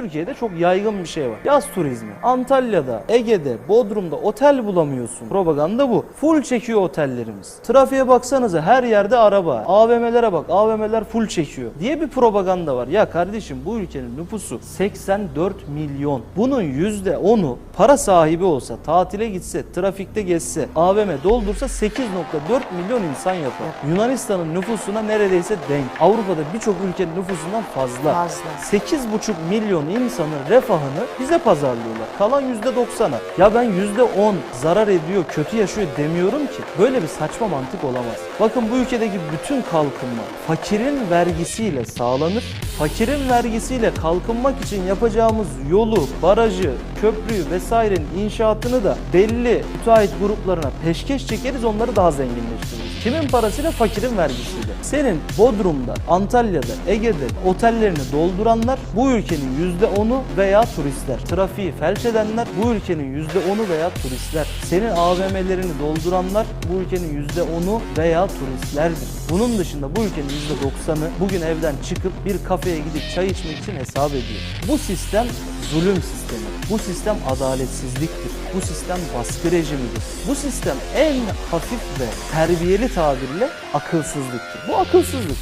Türkiye'de çok yaygın bir şey var. Yaz turizmi. Antalya'da, Ege'de, Bodrum'da otel bulamıyorsun. Propaganda bu. Full çekiyor otellerimiz. Trafiğe baksanıza her yerde araba. AVM'lere bak. AVM'ler full çekiyor. Diye bir propaganda var. Ya kardeşim bu ülkenin nüfusu 84 milyon. Bunun %10'u para sahibi olsa, tatile gitse, trafikte gezse, AVM doldursa 8.4 milyon insan yapar. Yunanistan'ın nüfusuna neredeyse denk. Avrupa'da birçok ülkenin nüfusundan fazla. Fazla. 8,5 milyon insanın refahını bize pazarlıyorlar. Kalan %90'a. Ya ben %10 zarar ediyor, kötü yaşıyor demiyorum ki. Böyle bir saçma mantık olamaz. Bakın bu ülkedeki bütün kalkınma fakirin vergisiyle sağlanır. Fakirin vergisiyle kalkınmak için yapacağımız yolu, barajı, köprüyü vesairenin inşaatını da belli müteahhit gruplarına peşkeş çekeriz onları daha zenginleştiririz. Kimin parasıyla? Fakirin vergisiyle. Senin Bodrum'da, Antalya'da, Ege'de otellerini dolduranlar bu ülkenin %10'u veya turistler. Trafiği felç edenler bu ülkenin %10'u veya turistler. Senin AVM'lerini dolduranlar bu ülkenin %10'u veya turistlerdir. Bunun dışında bu ülkenin %90'ı bugün evden çıkıp bir kafeye gidip çay içmek için hesap ediyor. Bu sistem zulüm sistemi. Bu sistem adaletsizliktir. Bu sistem baskı rejimidir. Bu sistem en hafif ve terbiyeli tabirle akılsızlıktır. Bu akılsızlık.